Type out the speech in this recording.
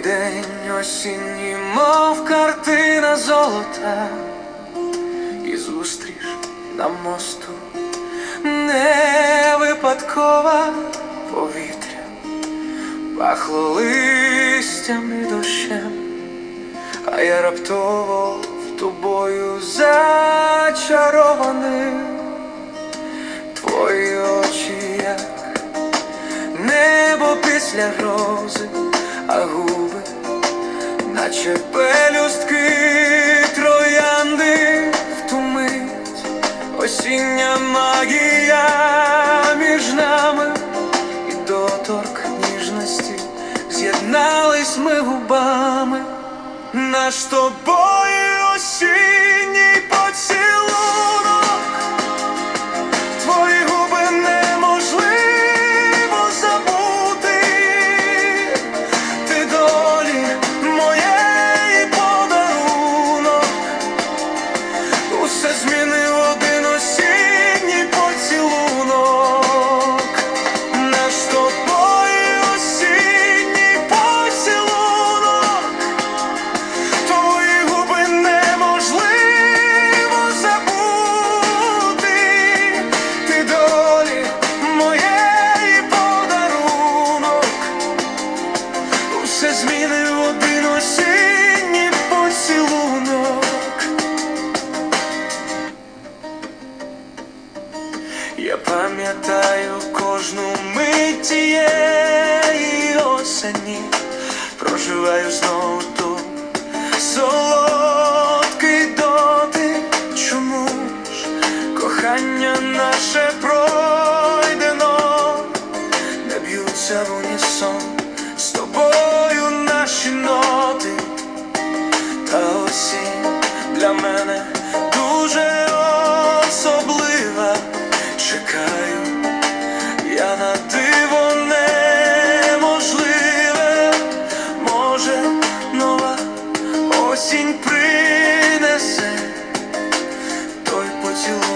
день осінній, мов картина золота, і зустріч на мосту. Не випадкова повітря, пахло листям і дощем, а я раптово тобою зачарований, твої очі як небо після грози, а губи, наче пелюстки троянди в ту мить, осіння магія між нами. І доторк ніжності з'єднались ми губами, наш тобою осінній Я пам'ятаю кожну мить осені, проживаю знову тут. Солодкий дотик. Чому ж кохання наше пройдено, не б'ються в чекаю, я на диво неможливе, може, нова осінь принесе той поцілунок?